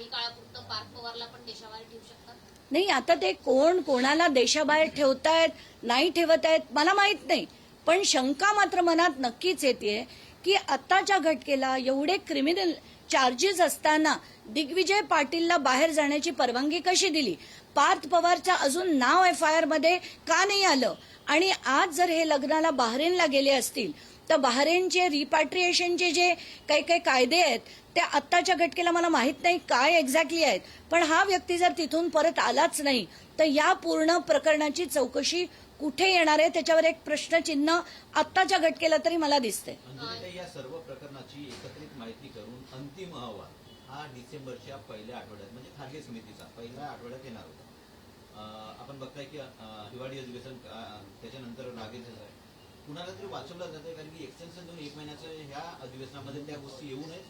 काही काळापुरतं पार्थ पवारला पण देशाबाहेर ठेवू शकतात? नाही आता ते कोण कोणाला देशाबाहेर ठेवतायत नाही ठेवत आहेत मला माहीत नाही. पण शंका मात्र मनात नक्कीच येते की आत्ताच्या घटकेला एवढे क्रिमिनल चार्जेस असताना दिग्विजय पाटीलला बाहेर जाण्याची परवानगी कशी दिली? पार्थ पवारचं अजून नाव एफ आय आरमध्ये का नाही आलं? आणि आज जर हे लग्नाला बाहरेनला गेले असतील तर बाहरेनचे रिपॅट्रिएशनचे जे काही काही कायदे आहेत ते आत्ताच्या घटकेला मला माहीत नाही काय एक्झॅक्टली आहेत. पण हा व्यक्ती जर तिथून परत आलाच नाही तर या पूर्ण प्रकरणाची चौकशी कुठे येणार आहे? त्याच्यावर एक प्रश्नचिन्ह आत्ताच्या घटकेला तरी मला दिसते म्हणजे या सर्व प्रकरणाची अंतिम अहवाल हा डिसेंबरच्या पहिल्या आठवड्यात म्हणजे खासगी समितीचा पहिल्या आठवड्यात येणार होता. आपण बघताय की हिवाळी अधिवेशन त्याच्यानंतर लागेलच आहे कुणाला तरी वाचवलं जाते कारण की एक्सटेन्शन देऊन एक महिन्याचं ह्या अधिवेशनामध्ये त्या गोष्टी येऊ नयेत.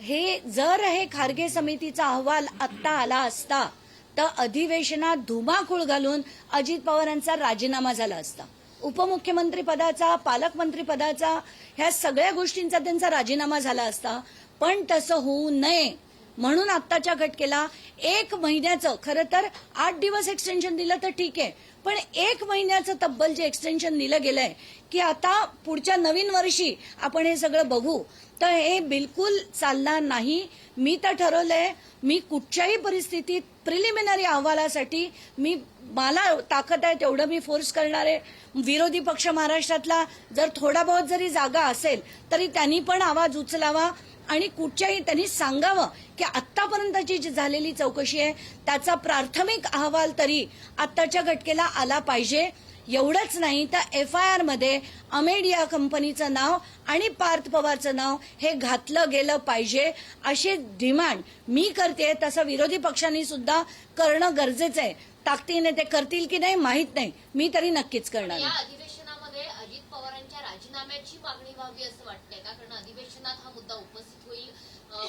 हे जर हे खारगे समितीचा अहवाल आत्ता आला असता तर अधिवेशनात धुमाकूळ घालून अजित पवारांचा राजीनामा झाला असता. उपमुख्यमंत्री पदाचा पालकमंत्री पदाचा ह्या सगळ्या गोष्टींचा त्यांचा राजीनामा झाला असता. पण तसं होऊ नये म्हणून आत्ताच्या घटकेला एक महिन्याचं खरं तर आठ दिवस एक्सटेन्शन दिलं तर ठीक आहे. पण एक महिन्याचं तब्बल जे एक्सटेन्शन दिलं गेलंय की आता पुढच्या नवीन वर्षी आपण हे सगळं बघू. तर हे बिलकुल चालणार नाही. मी तर ठरवलंय मी कुठच्याही परिस्थितीत प्रिलिमिनरी अहवालासाठी मी मला ताकद आहे तेवढं मी फोर्स करणार आहे. विरोधी पक्ष महाराष्ट्रातला जर थोडा बहुत जरी जागा असेल तरी त्यांनी पण आवाज उचलावा आणि कुठच्याही त्यांनी सांगावं की आतापर्यंतची जी झालेली चौकशी आहे त्याचा प्राथमिक अहवाल तरी आत्ताच्या घटकेला आला पाहिजे. एवढंच नाही तर एफ आय आरमध्ये अमेडिया कंपनीचं नाव आणि पार्थ पवारचं नाव हे घातलं गेलं पाहिजे अशी डिमांड मी करते तसं विरोधी पक्षांनी सुद्धा करणं गरजेचं आहे. ताकदीने ते करतील की नाही माहीत नाही. मी तरी नक्कीच करणार या अधिवेशनामध्ये अजित पवारांच्या राजीनाम्याची मागणी व्हावी असं वाटतंय का? कारण अधिवेशनात हा मुद्दा उपस्थित होईल.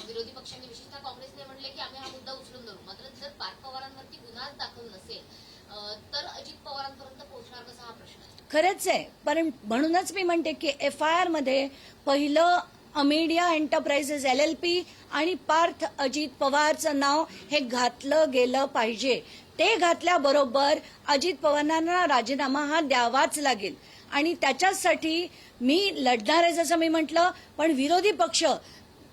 विरोधी पक्षांनी विशेषतः काँग्रेसने म्हणले की आम्ही हा मुद्दा उचलून धरू. मात्र जर पार्थ पवारांवरती गुन्हाच दाखल नसेल तर अजित पवारांपर्यंत पोहोचणार कसा हा प्रश्न आहे? खरंच आहे. पण म्हणूनच मी म्हणते की एफ आय आरमध्ये पहिलं Amadea enterprises L L P आणि पार्थ अजित पवारचं नाव हे घातलं गेलं पाहिजे. ते घातल्याबरोबर अजित पवारांना राजीनामा हा द्यावाच लागेल. आणि त्याच्यासाठी मी लढणार आहे जसं मी म्हटलं पण विरोधी पक्ष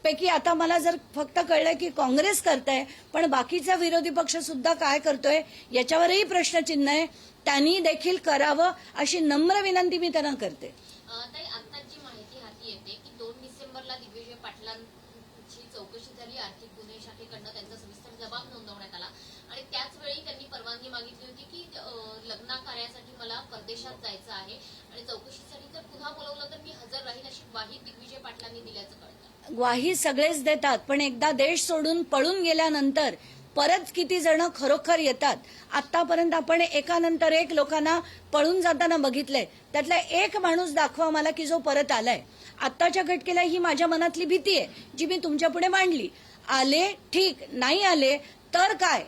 पैकी आता मला जर फक्त कळलं की काँग्रेस करतंय पण बाकीचा विरोधी पक्ष सुद्धा काय करतोय याच्यावरही प्रश्नचिन्ह आहे. त्यांनी देखील करावं अशी नम्र विनंती मी त्यांना करते. आताची आता जी माहिती हाती येते की दोन डिसेंबरला दिग्विजय पाटलांची चौकशी झाली. आर्थिक गुन्हे शाखेकडनं त्यांचा सविस्तर जबाब नोंदवण्यात आला. आणि त्याच वेळी त्यांनी परवानगी मागितली होती की लग्न कार्यासाठी मला परदेशात जायचं आहे आणि चौकशीसाठी जर पुन्हा बोलवलं तर मी हजर राहीन अशी ग्वाही दिग्विजय पाटलांनी दिल्याचं कळतं. ग्वाही सगळेच देतात पण एकदा देश सोडून पळून गेल्यानंतर परत किती जण खरोखर येतात? आतापर्यंत आपण एकानंतर एक लोकांना पळून जाताना बघितलंय. त्यातला एक माणूस दाखवा मला की जो परत आलाय. आत्ताच्या घटकेला ही माझ्या मनातली भीती आहे जी मी तुमच्यापुढे मांडली. आले ठीक. नाही आले तर काय?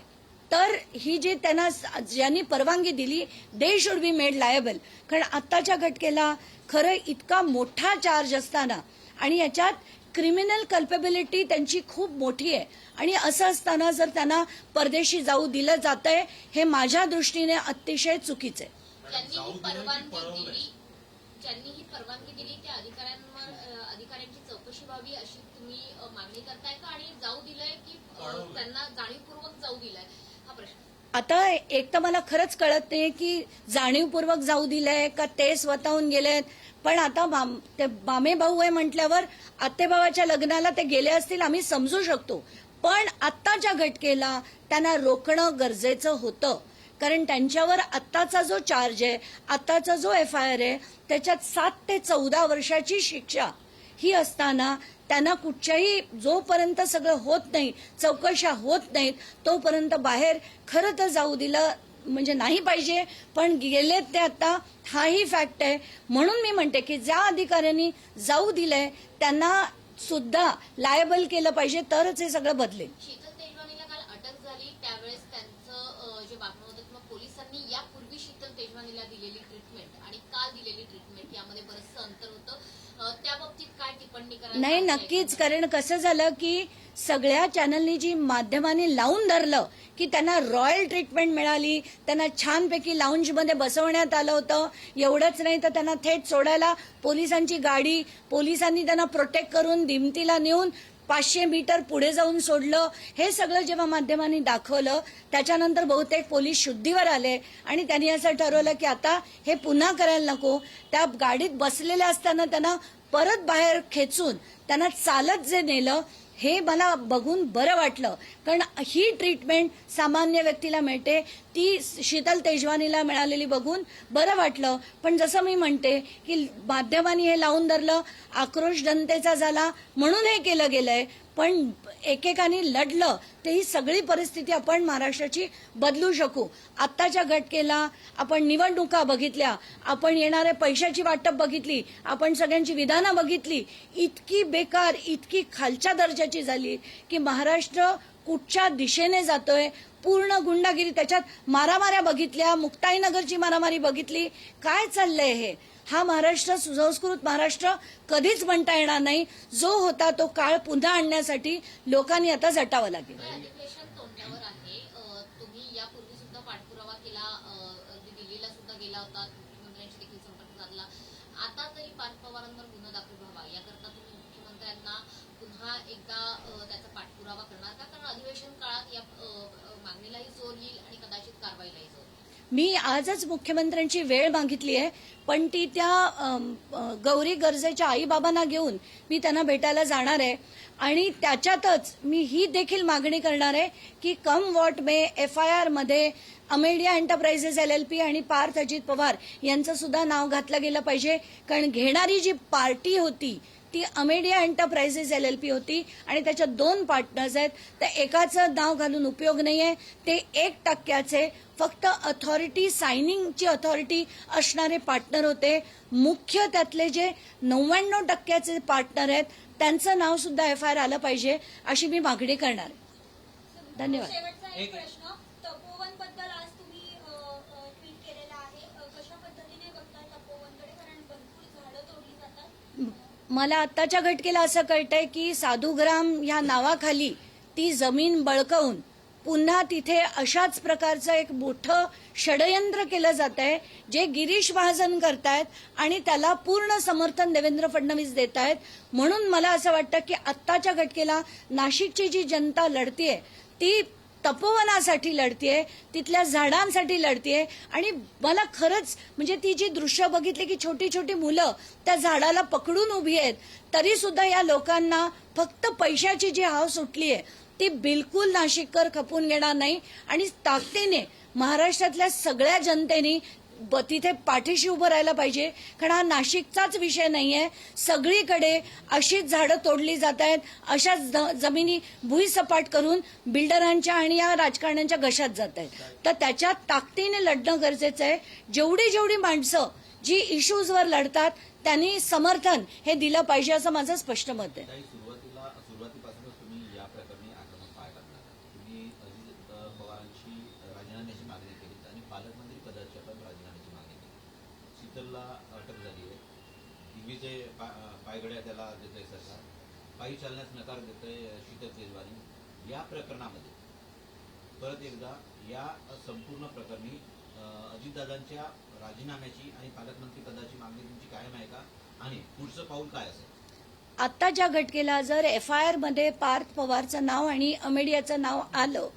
तर ही जी त्यांना ज्यांनी परवानगी दिली they should be made liable कारण आत्ताच्या घटकेला खरं इतका मोठा चार्ज असताना आणि याच्यात क्रिमिनल कल्पेबिलिटी त्यांची खूप मोठी आहे. आणि असं असताना जर त्यांना परदेशी जाऊ दिलं जातंय हे माझ्या दृष्टीने अतिशय चुकीचं आहे. ज्यांनी ही परवानगी दिली ज्यांनी ही परवानगी दिली त्या अधिकाऱ्यांवर अं, अधिकाऱ्यांची चौकशी व्हावी अशी तुम्ही अं, मागणी करताय का? आणि जाऊ दिलंय की अं, त्यांना जाणीवपूर्वक जाऊ दिलंय? हा प्रश्न. आता एक तर मला खरंच कळत नाही की जाणीवपूर्वक जाऊ दिलंय का ते स्वतःहून गेलेत? पण आता माम- ते मामे भाऊ आहे म्हटल्यावर आत्तेभावाच्या लग्नाला ते गेले असतील आम्ही समजू शकतो. पण आत्ताच्या घटकेला त्यांना रोखणं गरजेचं होतं. कारण त्यांच्यावर आत्ताचा जो चार्ज आहे आत्ताचा जो एफ आय आर आहे त्याच्यात सात ते चौदा वर्षाची शिक्षा. ही असताना त्यांना कुठच्याही जोपर्यंत सगळं होत नाही चौकशा होत नाहीत तोपर्यंत बाहेर खरं तर जाऊ दिलं म्हणजे नाही पाहिजे पण गेलेत ते आता हाही फॅक्ट आहे. म्हणून मी म्हणते की ज्या अधिकाऱ्यांनी जाऊ दिलंय त्यांना सुद्धा लायबल केलं पाहिजे तरच हे सगळं बदलेल. शीतल तेजवानीला काल अटक झाली. त्यावेळेस त्यांचं जे वागणं होतं किंवा पोलिसांनी यापूर्वी शीतल तेजवानीला दिलेली ट्रीटमेंट आणि काल दिलेली ट्रीटमेंट यामध्ये बरंचसं अंतर होतं. नाही? नक्कीच कारण कसं झालं की सगळ्या चॅनलनी जी माध्यमांनी लावून धरलं की त्यांना रॉयल ट्रीटमेंट मिळाली त्यांना छानपैकी लाऊंजमध्ये बसवण्यात आलं होतं एवढंच नाही तर त्यांना थेट सोडायला पोलिसांची गाडी पोलिसांनी त्यांना प्रोटेक्ट करून दिमतीला नेऊन पाचशे मीटर पुढे जाऊन सोडलं. हे सगळं जेव्हा माध्यमांनी दाखवलं त्याच्यानंतर बहुतेक पोलीस शुद्धीवर आले आणि त्यांनी असं ठरवलं की आता हे पुन्हा करायला नको. त्या गाडीत बसलेल्या असताना त्यांना परत बाहेर खेचून त्यांना चालत जे नेलं हे मला बघून बरं वाटलं. कारण ही ट्रीटमेंट सामान्य व्यक्तीला मिळते. ती शीतल तेजवानीला मिळालेली बघून बरं वाटलं. पण जसं मी म्हणते की माध्यमांनी हे लावून धरलं आक्रोश जनतेचा झाला म्हणून हे केलं गेलंय. पण एकेकाने लढलं ते ही सगळी परिस्थिती आपण महाराष्ट्राची बदलू शकू. आत्ताच्या घटकेला आपण निवडणुका बघितल्या आपण येणाऱ्या पैशाची वाटप बघितली आपण सगळ्यांची विधानं बघितली इतकी बेकार इतकी खालच्या दर्जाची झाली की महाराष्ट्र कुठच्या दिशेने जातोय पूर्ण गुंडागिरी त्याच्यात मारामाऱ्या बघितल्या मुक्ताईनगरची मारामारी बघितली काय चाललंय हे? हा महाराष्ट्र सुसंस्कृत महाराष्ट्र कधीच म्हणता येणार नाही. जो होता तो काळ पुन्हा आणण्यासाठी लोकांनी आता झटावं लागेल. अधिवेशन आहे. तुम्ही पाठपुरावा केला दिल्लीला सुद्धा गेला होता आता तरी पार्थ पवारांवर गुन्हा दाखल व्हावा. याकरता तुम्ही मुख्यमंत्र्यांना पुन्हा एकदा त्याचा पाठपुरावा करणार का? कारण अधिवेशन काळात या मागणीलाही जोर येईल आणि कदाचित कारवाईलाही जोर मी आजच मुख्यमंत्र्यांची वेळ मागितली आहे पण ती त्या गौरी गरजेच्या आईबाबांना घेऊन मी त्यांना भेटायला जाणार आहे. आणि त्याच्यातच मी ही देखील मागणी करणार आहे की come what may F I आरमध्ये Amadea enterprises L L P आणि पार्थ अजित पवार यांचं सुद्धा नाव घातलं गेलं पाहिजे. कारण घेणारी जी पार्टी होती ती Amadea enterprises L L P होती आणि त्याच्यात दोन पार्टनर्स आहेत. तर एकाचं नाव घालून उपयोग नाही आहे ते एक टक्क्याचे फक्त अथॉरिटी सायनिंगची अथॉरिटी असणारे पार्टनर होते. मुख्य त्यातले जे नव्याण्णव टक्क्याचे पार्टनर आहेत त्यांचं नाव सुद्धा एफ आय आर आलं पाहिजे अशी मी मागणी करणार. आहे धन्यवाद शेवटचा एक एक- प्रश्न तपोवनबद्दल आज तुम्ही अ, अ, ट्विट केलेलं आहे अ, कशा पद्धतीने बघताय तपोवनकडे कारण भरपूर झाडं तोडली जातात मला आत्ताच्या घटकेला असं कळतंय की साधुग्राम ह्या नावाखाली ती जमीन बळकवून पुन्हा तिथे अशाच प्रकारचं एक मोठं षडयंत्र केलं जात आहे जे गिरीश महाजन करतायत आणि त्याला पूर्ण समर्थन देवेंद्र फडणवीस देत आहेत म्हणून मला असं वाटतं की आत्ताच्या घटकेला नाशिकची जी जनता लढतीये ती तपोवनासाठी लढतीये तिथल्या झाडांसाठी लढतीये. आणि मला खरंच म्हणजे ती जी दृश्य बघितली की छोटी छोटी मुलं त्या झाडाला पकडून उभी आहेत तरी सुद्धा या लोकांना फक्त पैशाची जी हाव सुटली आहे ती बिलकुल नाशिककर खपून घेणार नाही. आणि ताकदीने महाराष्ट्रातल्या सगळ्या जनतेने तिथे पाठीशी उभं राहायला पाहिजे. कारण हा नाशिकचाच विषय नाहीये. सगळीकडे अशीच झाडं तोडली जात आहेत. अशाच ज- जमिनी भुईसपाट करून बिल्डरांच्या आणि या राजकारण्यांच्या घशात जात आहेत. तर त्याच्या ताकदीने लढणं गरजेचं आहे. जेवढी जेवढी माणसं जी इश्यूजवर लढतात त्यांनी समर्थन हे दिलं पाहिजे असं माझं स्पष्ट मत आहे ताई, सुरुवातीला सुरुवातीपासूनच तुम्ही या प्रकरणी आक्रमक पाय टाकला तुम्ही अजित अ, पवारांची राजीनाम्याची मागणी केली आणि पालकमंत्री पदाच्या पण राजीनाम्याची मागणी केली शीतलला अटक झाली आहे दिग्विजय पा- त्याला देत आहे सरकार. पायी चालण्यास नकार देत आहे शीतल तेजवानी या प्रकरणामध्ये परत एकदा या संपूर्ण प्रकरणी अजितदादांच्या राजीनाम्याची आणि पालकमंत्री पदाची मागणी तुमची कायम आहे का? आणि पुढचं पाऊल काय असेल? आता ज्या घटकेला जर एफ आय आरमध्ये पार्थ पवारचं नाव आणि अमेडियाचं नाव आलं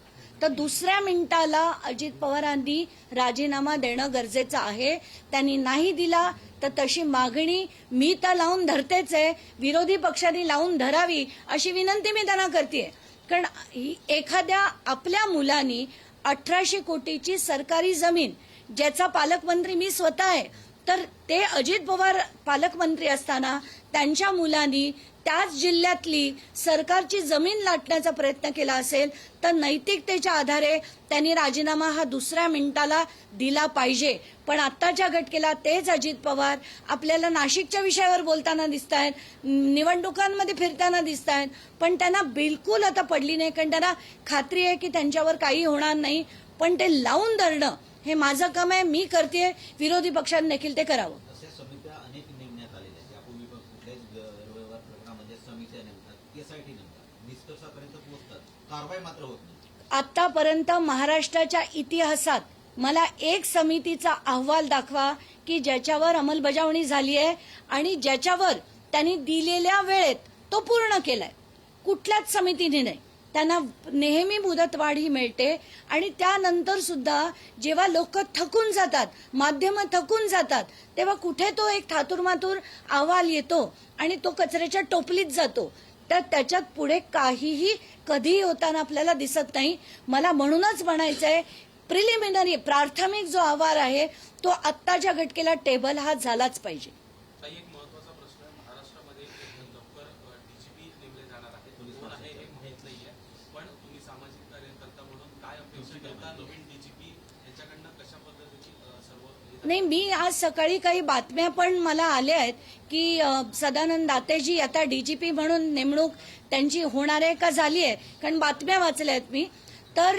तर दुसऱ्या मिनिटाला अजित पवारांनी राजीनामा देणं गरजेचं आहे. त्यांनी नाही दिला तर तशी मागणी मी तर लावून धरतेच आहे. विरोधी पक्षांनी लावून धरावी अशी विनंती मी त्यांना करते कारण ही- एखाद्या आपल्या मुलांनी अठराशे कोटीची सरकारी जमीन ज्याचा पालकमंत्री मी स्वतः आहे तर ते अजित पवार पालकमंत्री असताना त्यांच्या मुलांनी त्याच जिल्ह्यातली सरकारची जमीन लाटण्याचा प्रयत्न केला असेल तर नैतिकतेच्या आधारे त्यांनी राजीनामा हा दुसऱ्या मिनिटाला दिला पाहिजे. पण आत्ताच्या घटकेला तेच अजित पवार आपल्याला नाशिकच्या विषयावर बोलताना दिसत आहेत निवडणुकांमध्ये फिरताना दिसत आहेत पण त्यांना बिलकुल आता पडली नाही. कारण त्यांना खात्री आहे की त्यांच्यावर काही होणार नाही पण ते लावून धरणं हे माझं काम आहे मी करते विरोधी पक्षांनी देखील ते करावं अशा समित्या अनेक नेमण्यात आलेल्या आहेत यापूर्वी पण कुठल्याच गैरव्यवहार प्रकरणामध्ये समित्या नेमतात एसआयटी पोहोचतात. कारवाई मात्र होत नाही. आतापर्यंत महाराष्ट्राच्या इतिहासात मला एक समितीचा अहवाल दाखवा की ज्याच्यावर अंमलबजावणी झाली आहे आणि ज्याच्यावर त्यांनी दिलेल्या वेळेत तो पूर्ण केलाय. कुठल्याच समितीने नाही. त्यांना नेहमी मुदतवाढ ही मिळते आणि त्यानंतर सुद्धा जेव्हा लोक थकून जातात माध्यमं थकून जातात तेव्हा कुठे तो एक थातुरमातूर अहवाल येतो आणि तो कचऱ्याच्या टोपलीत जातो. तर त्याच्यात पुढे काहीही कधीही होताना आपल्याला दिसत नाही. मला म्हणूनच म्हणायचंय प्रिलिमिनरी प्राथमिक जो अहवाल आहे तो आत्ताच्या घटकेला टेबल हा झालाच पाहिजे. ताई एक महत्त्वाचा प्रश्न आहे. महाराष्ट्रामध्ये लवकर डीजीपी नेमले जाणार आहेत कोण आहे माहीत नाहीये. पण तुम्ही सामाजिक कार्यकर्ता म्हणून काय अपेक्षा करता? नवीन डीजीपी यांच्याकडनं कशा पद्धतीची अ, सर्व नाही मी आज सकाळी काही बातम्या पण मला आल्या आहेत. की सदानंद दातेजी आता डीजीपी म्हणून नेमणूक त्यांची होणार आहे का झाली आहे? कारण बातम्या वाचल्या आहेत मी. तर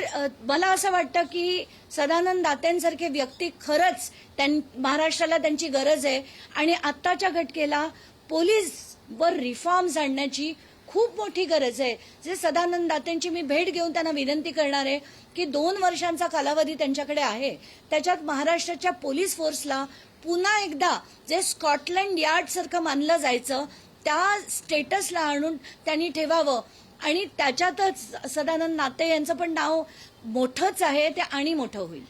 मला असं वाटतं की सदानंद दातेंसारखे व्यक्ती खरंच त्यां महाराष्ट्राला त्यांची गरज आहे. आणि आत्ताच्या घटकेला पोलीस वर रिफॉर्म्स आणण्याची खूप मोठी गरज आहे. जे सदानंद दातेंची मी भेट घेऊन त्यांना विनंती करणार आहे की दोन वर्षांचा कालावधी त्यांच्याकडे आहे. त्याच्यात महाराष्ट्राच्या पोलीस फोर्सला पुन्हा एकदा जे स्कॉटलंड यार्ड सारखं मानलं जायचं त्या स्टेटसला आणून त्यांनी ठेवावं. आणि त्याच्यातच सदानंद नाते यांचं पण नाव मोठंच आहे ते आणि मोठं होईल.